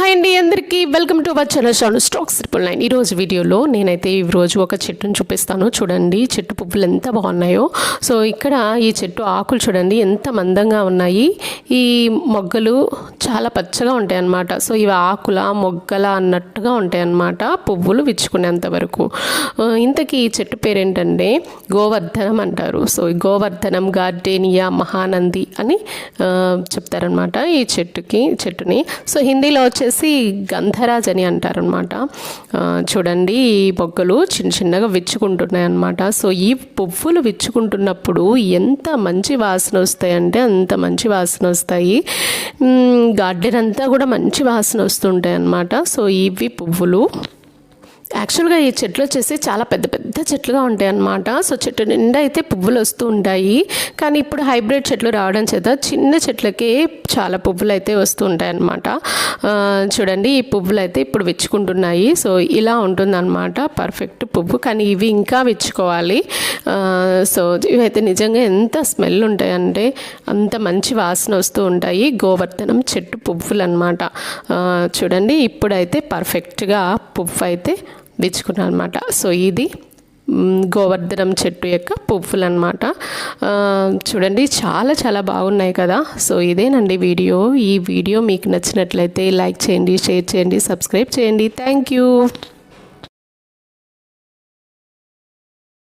Hi అండి అందరికీ. Welcome to our channel Shanu stocks triple nine ఈరోజు వీడియోలో నేనైతే ఈ రోజు ఒక చెట్టును చూపిస్తాను. చూడండి చెట్టు పువ్వులు ఎంత బాగున్నాయో. సో ఇక్కడ ఈ చెట్టు ఆకులు చూడండి ఎంత మందంగా ఉన్నాయి. ఈ మొగ్గలు చాలా పచ్చగా ఉంటాయి అన్నమాట సో ఇవి ఆకుల మొగ్గల అన్నట్టుగా ఉంటాయి అన్నమాట పువ్వులు విచ్చుకునేంత వరకు. ఇంతకీ ఈ చెట్టు పేరేంటంటే గోవర్ధనం అంటారు. సో ఈ గోవర్ధనం గార్డేనియా మహానంది అని చెప్తారనమాట ఈ చెట్టుకి చెట్టుని. సో హిందీలో వచ్చేసి గంధరాజ్ అని అంటారనమాట చూడండి ఈ మొగ్గలు చిన్న చిన్నగా విచ్చుకుంటున్నాయి అన్నమాట సో ఈ పువ్వులు విచ్చుకుంటున్నప్పుడు ఎంత మంచి వాసన వస్తాయంటే అంత మంచి వాసన వస్తాయి. గార్డెన్ అంతా కూడా మంచి వాసన వస్తుంటాయి అన్నమాట సో ఇవి పువ్వులు. యాక్చువల్గా ఈ చెట్లు వచ్చేసి చాలా పెద్ద పెద్ద చెట్లుగా ఉంటాయి అన్నమాట సో చెట్టు నిండా అయితే పువ్వులు వస్తూ ఉంటాయి. కానీ ఇప్పుడు హైబ్రిడ్ చెట్లు రావడం చేత చిన్న చెట్లకే చాలా పువ్వులు అయితే వస్తూ ఉంటాయి అన్నమాట చూడండి ఈ పువ్వులు అయితే ఇప్పుడు విచ్చుకుంటున్నాయి. సో ఇలా ఉంటుందన్నమాట. పర్ఫెక్ట్ పువ్వు. కానీ ఇవి ఇంకా విచ్చుకోవాలి. సో ఇవైతే నిజంగా ఎంత స్మెల్ ఉంటాయంటే అంత మంచి వాసన వస్తూ ఉంటాయి. గోవర్ధనం చెట్టు పువ్వులు అనమాట చూడండి ఇప్పుడైతే పర్ఫెక్ట్గా పువ్వు అయితే విచ్చుకున్నాను అనమాట సో ఇది గోవర్ధనం చెట్టు యొక్క పువ్వులు అనమాట చూడండి చాలా చాలా బాగున్నాయి కదా. సో ఇదేనండి వీడియో. ఈ వీడియో మీకు నచ్చినట్లయితే లైక్ చేయండి షేర్ చేయండి సబ్స్క్రైబ్ చేయండి. Thank you.